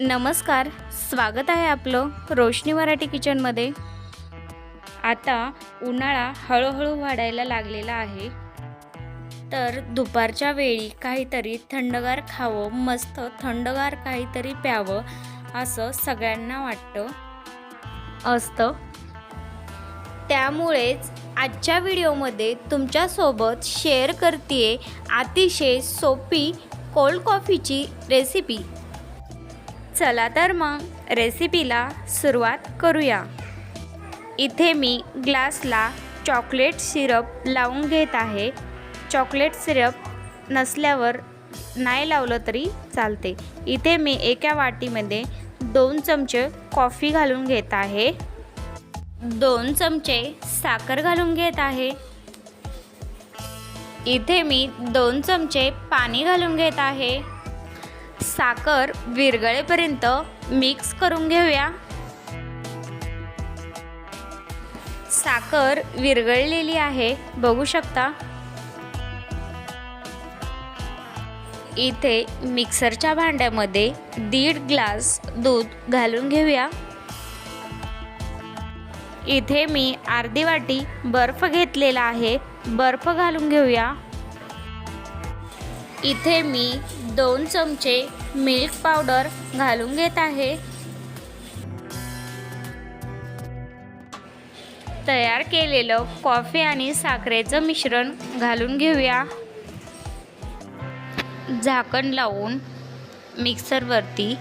नमस्कार स्वागत आहे आपलं रोशनी मराठी किचनमध्ये आता उन्हाळा हळूहळू वाढायला लागलेला आहे. तर दुपारच्या वेळी काहीतरी थंडगार खावं मस्त थंडगार काहीतरी प्यावं असं सगळ्यांना वाटतं. असतं. त्यामुळेच आजच्या व्हिडिओमध्ये तुमच्यासोबत शेअर करते अतिशय सोपी कोल्ड कॉफीची रेसिपी. चला तर मग रेसिपीला सुरुवात करूया. इथे मी ग्लासला चॉकलेट सिरप लावून घेत आहे. चॉकलेट सिरप नसल्यावर नाही लावलं तरी चालते. इथे मी एका वाटीमध्ये दोन चमचे कॉफी घालून घेत आहे. दोन चमचे साखर घालून घेत आहे. इथे मी दोन चमचे पाणी घालून घेत आहे. साखर विरगळेपर्यंत मिक्स करून घेऊया. साखर विरगळलेली आहे बघू शकता. इथे मिक्सरच्या भांड्यामध्ये दीड ग्लास दूध घालून घेऊया. इथे मी अर्धी वाटी बर्फ घेतलेला आहे बर्फ घालून घेऊया. इथे मी दोन चमचे मिल्क पावडर घालून घेत आहे. तयार केलेलं कॉफी आणि साखरेचं मिश्रण घालून घेऊया. झाकण लावून मिक्सरवरती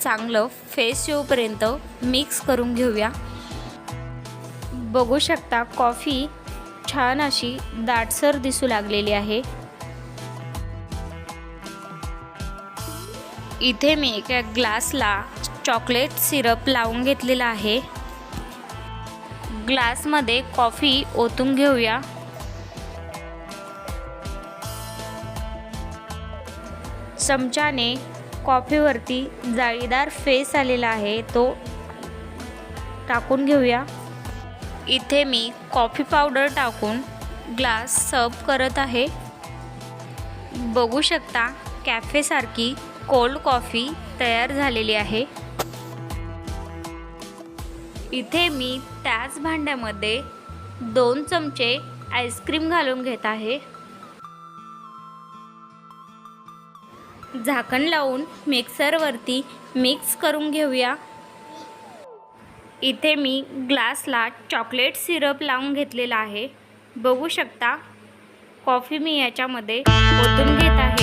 चांगलं फेस येऊपर्यंत मिक्स करून घेऊया. बघू शकता कॉफी छान अशी दाटसर दिसू लागलेली आहे. इथे मी एका ग्लासला चॉकलेट सिरप लावून घेतलेला आहे. ग्लासमध्ये कॉफी ओतून घेऊया. चमच्याने कॉफीवरती जाळीदार फेस आलेला आहे तो टाकून घेऊया. इथे मी कॉफी पावडर टाकून ग्लास सर्व करत आहे. बघू शकता कॅफेसारखी कोल्ड कॉफी तयार झालेली आहे. इथे मी त्याच भांड्यामध्ये दोन चमचे आईस्क्रीम घालून घेत आहे. झाकण लावून मिक्सरवरती मिक्स करून घेऊया. इथे मी ग्लासला चॉकलेट सिरप लावून घेतलेला आहे. बघू शकता कॉफी मी याच्यामध्ये ओतून घेत आहे.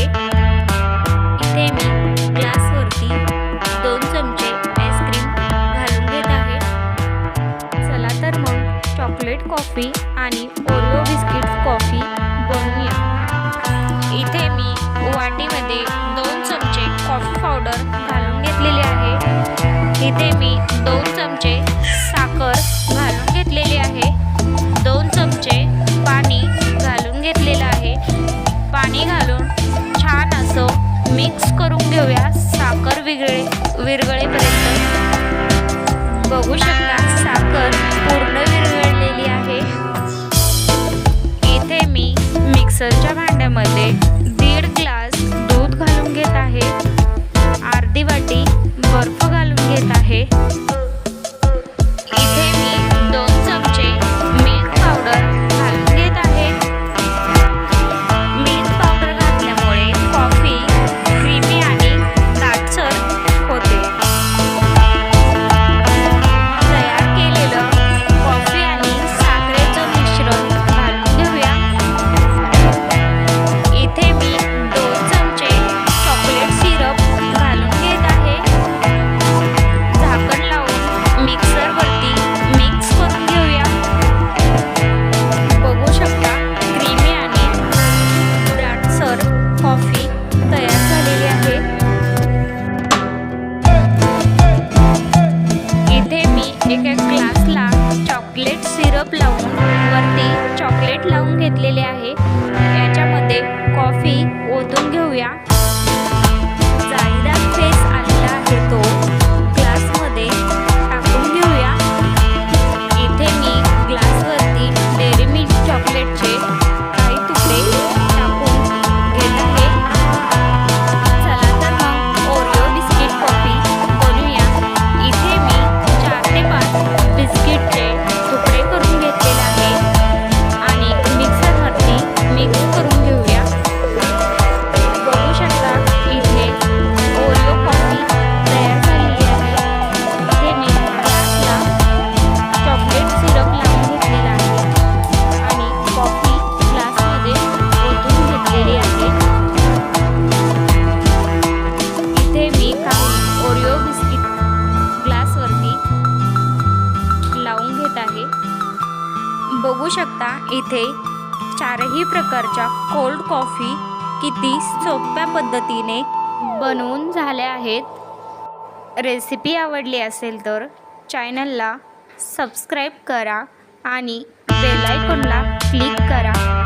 वाटीमध्ये दोन चमचे कॉफी पावडर घालून घेतलेली आहे. इथे मी दोन चमचे पॅकेट लावून घेतलेले आहे. याच्यामध्ये कॉफी ओतून घेऊया. जाळीदार फेस आलेला आहे तो. इथे चारही प्रकारच्या कोल्ड कॉफी किती सोप्या पद्धतीने बनवून झाल्या आहेत. रेसिपी आवडली असेल तर चॅनलला सबस्क्राईब करा आणि बेलायकॉनला क्लिक करा.